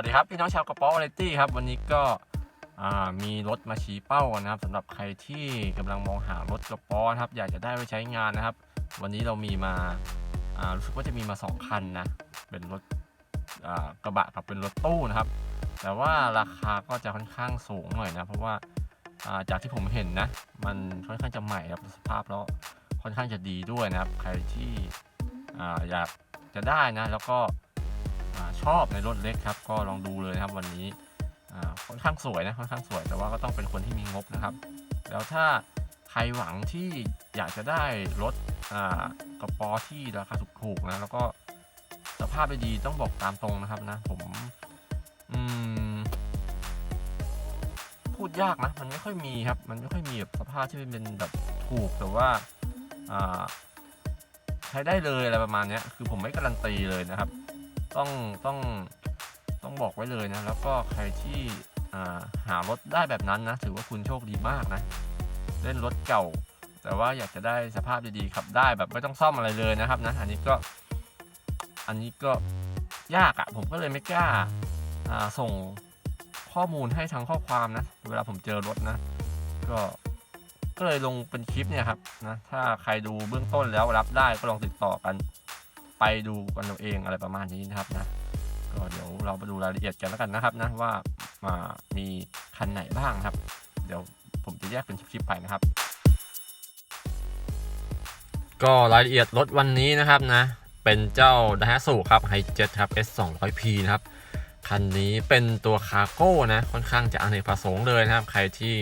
วัสดีครับพี่น้องชาวกระป๋อวาไรตี้ครับวันนี้ก็มีรถมาชี้เป้านะครับสำหรับใครที่กำลังมองหารถกระป๋อครับอยากจะได้ไปใช้งานนะครับ วันนี้เรามีมารู้สึกว่าจะมีมาสองคันนะเป็นรถกระบะกับเป็นรถตู้นะครับ แต่ว่าราคาก็จะค่อนข้างสูงหน่อยนะเพราะว่าจากที่ผมเห็นนะมันค่อนข้างจะใหม่ครับสภาพแล้วค่อนข้างจะดีด้วยนะครับ ใครที่ออยากจะได้นะแล้วก็ ชอบในรถเล็กครับ ก็ลองดูเลยครับวันนี้ค่อนข้างสวยนะค่อนข้างสวยแต่ว่าก็ต้องเป็นคนที่มีงบนะครับ แล้วถ้าใครหวังที่อยากจะได้รถกระป๋อที่ราคาถูกๆนะแล้วก็สภาพดีต้องบอกตามตรงนะครับนะผมพูดยากนะมันไม่ค่อยมีครับ มันไม่ค่อยมีแบบสภาพที่เป็นแบบถูกแต่ว่าใช้ได้เลยอะไรประมาณนี้คือผมไม่การันตีเลยนะครับ ต้องต้องต้องบอกไว้เลยนะ แล้วก็ใครที่หารถได้แบบนั้นนะ ถือว่าคุณโชคดีมากนะ เล่นรถเก่า แต่ว่าอยากจะได้สภาพดีๆขับได้แบบไม่ต้องซ่อมอะไรเลยนะครับนะอันนี้ก็ อันนี้ก็ยากอะ่ะ ผมก็เลยไม่กล้าส่งข้อมูลให้ทางข้อความนะ เวลาผมเจอรถนะ ก็ก็เลยลงเป็นคลิปเนี่ยครับนะถ้าใครดูเบื้องต้นแล้วรับได้ก็ลองติดต่อกัน ไปดูกันเอาเองอะไรประมาณนี้นะครับนะก็เดี๋ยวเราไปดูรายละเอียดกันแล้วกันนะครับนะว่ามามีคันไหนบ้างครับ เดี๋ยวผมจะแยกเป็นคลิปๆไปนะครับ ก็รายละเอียดรถวันนี้นะครับนะ เป็นเจ้า d a h a s u ครับ h i j e t ครับ S 2 0 0 P นะครับ คันนี้เป็นตัวคาร์โก้นะ ค่อนข้างจะอเนกประสงค์เลยนะครับ ใครที่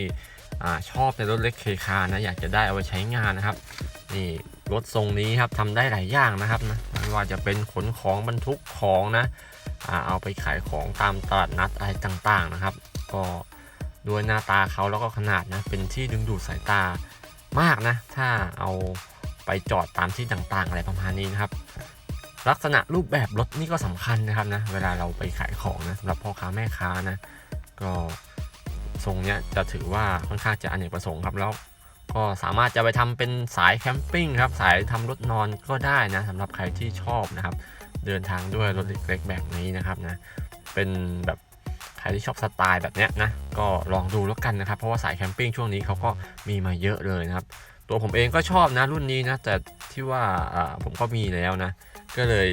อชอบในรถเล็กเคคานะ อยากจะได้เอาไปใช้งานนะครับ นี่ รถทรงนี้ครับทำได้หลายอย่างนะครับนะไม่ว่าจะเป็นขนของบรรทุกของนะเอาไปขายของตามตลาดนัดอะไรต่างๆนะครับ ก็ด้วยหน้าตาเขาแล้วก็ขนาดนะเป็นที่ดึงดูดสายตามากนะ ถ้าเอาไปจอดตามที่ต่างๆ อะไรประมาณนี้นะครับ ลักษณะรูปแบบรถนี่ก็สำคัญนะครับนะเวลาเราไปขายของนะสำหรับพ่อค้าแม่ค้านะ ก็ทรงเนี้ยจะถือว่าค่อนข้างจะอเนกประสงค์ครับแล้ว ก็สามารถจะไปทำเป็นสายแคมปิ้งครับ สายทำรถนอนก็ได้นะสำหรับใครที่ชอบนะครับ เดินทางด้วยรถเล็กๆแบบนี้นะครับนะเป็นแบบใครที่ชอบสไตล์แบบเนี้ยนะก็ลองดูแล้วกันนะครับ เพราะว่าสายแคมปิ้งช่วงนี้เขาก็มีมาเยอะเลยนะครับ ตัวผมเองก็ชอบนะรุ่นนี้นะแต่ที่ว่าผมก็มีแล้วนะ ก็เลย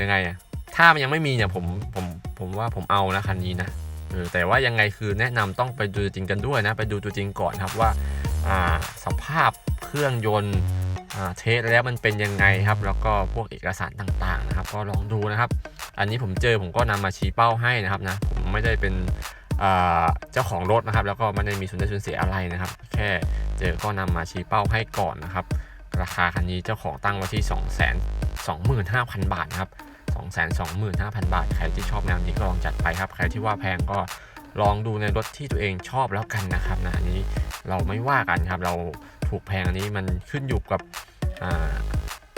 ยังไงอะถ้ามันยังไม่มีเนี่ยผมผมผมว่าผมเอานะคันนี้นะแต่ว่ายังไงคือแนะนำต้องไปดูจริงกันด้วยนะ ไปดูตัวจริงก่อนครับว่า สภาพเครื่องยนต์เทสแล้วมันเป็นยังไงครับ แล้วก็พวกเอกสารต่างๆนะครับ ก็ลองดูนะครับ อันนี้ผมเจอผมก็นำมาชี้เป้าให้นะครับนะผมไม่ได้เป็นเจ้าของรถนะครับ แล้วก็ไม่ได้มีส่วนได้ส่วนเสียอะไรนะครับ แค่เจอก็นำมาชี้เป้าให้ก่อนนะครับ ราคาคันนี้เจ้าของตั้งไว้ที่ 2 2 5 0 0 0 บาทนะครับ225,000 บาท ใครที่ชอบแนวนี้ก็ลองจัดไปครับ ใครที่ว่าแพงก็ลองดูในรถที่ตัวเองชอบแล้วกันนะครับนะอันนี้ เราไม่ว่ากันครับ เราถูกแพงอันนี้มันขึ้นอยู่กับ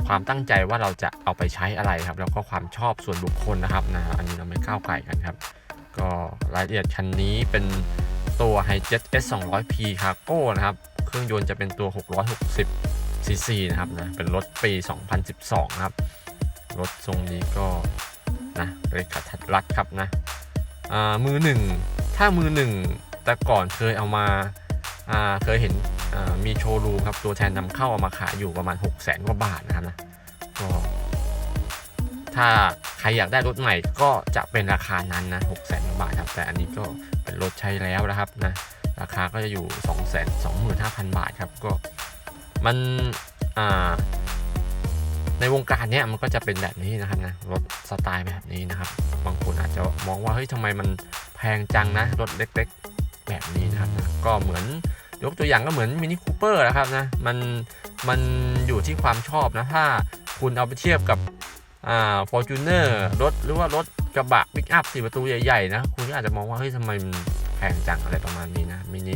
ความตั้งใจว่าเราจะเอาไปใช้อะไรครับ แล้วก็ความชอบส่วนบุคคลนะครับนะอันนี้เราไม่ก้าวไก่กันครับ ก็รายละเอียดคันนี้เป็นตัว h i j e t S 2 0 0 P Cargo นะครับ เครื่องยนต์จะเป็นตัว 660ซีซีนะครับนะเป็นรถปี 2012นะครับ รถทรงนี้ก็นะเลยขัดทัดรัดครับนะอ่ามือหนึ่งถ้ามือหนึ่งแต่ก่อนเคยเอามา เคยเห็นมีโชว์รูมครับ ตัวแทนนำเข้าเอามาขายอยู่ประมาณ 6 0 0 0 0 0กว่าบาทนะครับนะก็ถ้าใครอยากได้รถใหม่ก็จะเป็นราคานั้นนะ6 0 0 0 0 0บาทครับ แต่อันนี้ก็เป็นรถใช้แล้วนะครับนะ ราคาก็จะอยู่ 2 2 5 0 0 0 บาทครับ ก็มันในวงการเนี้ยมันก็จะเป็นแบบนี้นะครับนะ รถสไตล์แบบนี้นะครับ บางคนอาจจะมองว่าเฮ้ยทำไมมันแพงจังนะ รถเล็ก ๆ แบบนี้นะครับก็เหมือนยกตัวอย่างก็เหมือนมินิคูเปอร์นะครับนะมันมันอยู่ที่ความชอบนะถ้าคุณเอาไปเทียบกับอ่าฟอร์จูเนอร์รถหรือว่ารถกระบะปิกอัพสี่ประตูใหญ่ๆนะคุณก็อาจจะมองว่าเฮ้ยทำไมมันแพงจังอะไรประมาณนี้นะมินิ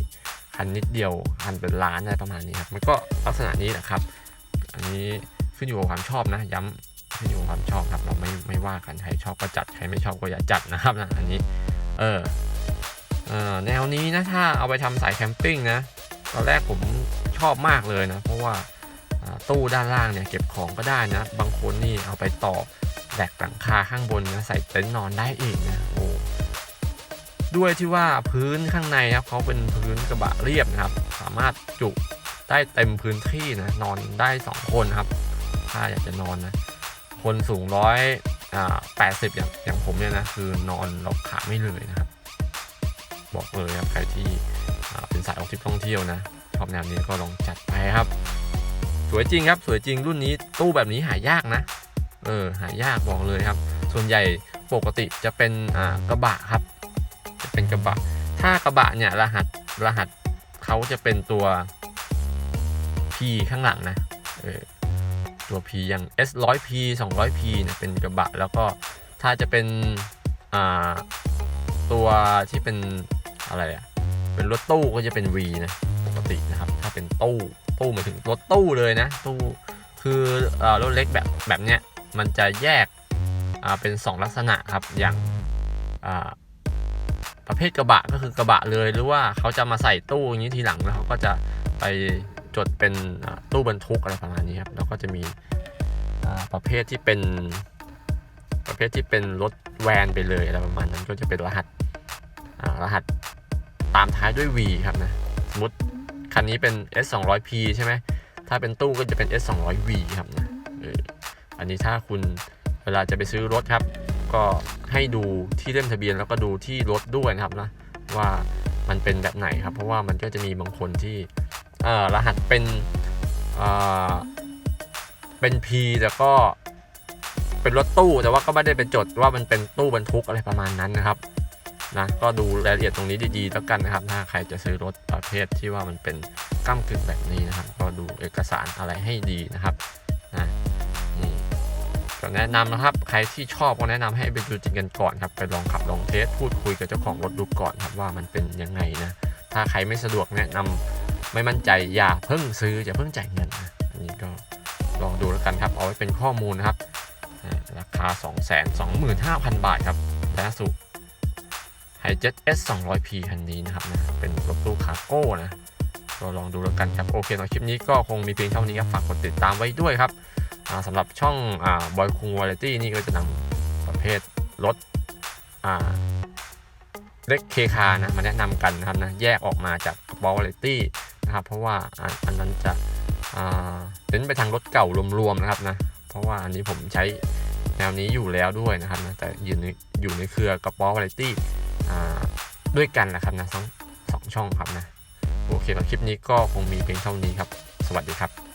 คันนิดเดียวคันเป็นล้านอะไรประมาณนี้ครับมันก็ลักษณะนี้แหละครับ อันนี้ขึ้นอยู่กับความชอบนะ ย้ำขึ้นอยู่กับความชอบครับ เราไม่ไม่ว่ากันใครชอบก็จัดใครไม่ชอบก็อย่าจัดนะครับนะอันนี้ เออ แนวนี้นะถ้าเอาไปทำสายแคมปิ้งนะตอนแรกผมชอบมากเลยนะ เพราะว่าตู้ด้านล่างเนี่ยเก็บของก็ได้นะ บางคนนี่เอาไปต่อแหลกหลังคาข้างบนนะใส่เต็นท์นอนได้อีกนะโอ้ด้วยที่ว่าพื้นข้างในครับเขาเป็นพื้นกระบะเรียบนะครับ สามารถจุได้เต็มพื้นที่นะนอนได้ 2 คนครับ ถ้าอยากจะนอนนะ คนสูงร้อยแปดสิบอย่างอย่างผมเนี่ยนะคือนอนเราขาไม่เลยนะครับ บอกเลยครับใครที่เป็นสายออกทริปท่องเที่ยวนะชอบแนวนี้ก็ลองจัดไปครับ สวยจริงครับสวยจริงรุ่นนี้ตู้แบบนี้หายากนะเออหายากบอกเลยครับ ส่วนใหญ่ปกติจะเป็นอ่ากระบะครับ จะเป็นกระบะ ถ้ากระบะเนี่ยรหัสรหัสเขาจะเป็นตัว P ข้างหลังนะเออตัว P อย่าง S 1 0 0 P 2 0 0 P เนี่ยเป็นกระบะ แล้วก็ถ้าจะเป็นอ่าตัวที่เป็น อะไรอะเป็นรถตู้ก็จะเป็น V นะปกตินะครับ ถ้าเป็นตู้ตู้หมายถึงรถตู้เลยนะ ตู้คือรถเล็กแบบแบบเนี้ยมันจะแยกเป็น 2 ลักษณะครับอย่างประเภทกระบะก็คือกระบะเลย หรือว่าเขาจะมาใส่ตู้อย่างนี้ทีหลังแล้วเขาก็จะไปจดเป็นตู้บรรทุกอะไรประมาณนี้ครับแล้วก็จะมีประเภทที่เป็นประเภทที่เป็นรถแวนไปเลยอะไรประมาณนั้นก็จะเป็นรหัสรหัส ตามท้ายด้วย V ครับนะ สมมติคันนี้เป็น S 2 0 0 P ใช่ไหม ถ้าเป็นตู้ก็จะเป็น S 2 0 0 V ครับนะเอออันนี้ถ้าคุณเวลาจะไปซื้อรถครับ ก็ให้ดูที่เล่มทะเบียนแล้วก็ดูที่รถด้วยนะครับนะว่ามันเป็นแบบไหนครับ เพราะว่ามันก็จะมีบางคนที่เอ่อรหัสเป็นเอ่อเป็น P แล้วก็เป็นรถตู้แต่ว่าก็ไม่ได้เป็นจดว่ามันเป็นตู้บรรทุกอะไรประมาณนั้นนะครับ นะก็ดูรายละเอียดตรงนี้ดีๆแล้วกันนะครับ ถ้าใครจะซื้อรถประเภทที่ว่ามันเป็นก้ากึ่งแบบนี้นะครับ ก็ดูเอกสารอะไรให้ดีนะครับนะนี่ก็แนะนำนะครับ ใครที่ชอบก็แนะนำให้ไปดูจริงกันก่อนครับ ไปลองขับลองเทสพูดคุยกับเจ้าของรถดูก่อนครับว่ามันเป็นยังไงนะ ถ้าใครไม่สะดวกแนะนำไม่มั่นใจอย่าเพิ่งซื้ออย่าเพิ่งจ่ายเงินนะอันนี้ก็ลองดูแล้วกันครับ เอาไว้เป็นข้อมูลนะครับอ่าราคา 225,000 บาทครับแต่สุ ไฮเจ็ต S 200P คันนี้นะครับนะเป็นรถตู้คาร์โก้นะก็ลองดูแล้วกันครับ โอเคสำหรับคลิปนี้ก็คงมีเพียงเท่านี้ครับ ฝากกดติดตามไว้ด้วยครับสำหรับช่องอบอยคุงวาไรตี้นี่ก็จะนำประเภทรถเล็กเคคานะมาแนะนำกันนะครับนะแยกออกมาจากบอยวาไรตี้นะครับ เพราะว่าอันนั้นจะเน้นไปทางรถเก่ารวมๆนะครับนะเพราะว่าอันนี้ผมใช้แนวนี้อยู่แล้วด้วยนะครับนะแต่อยู่ในอยู่ในเครือกระป๋อวาไรตี้ ด้วยกันนะครับนะสองสองช่องครับนะ โอเคสำหรับคลิปนี้ก็คงมีเพียงเท่านี้ครับ สวัสดีครับ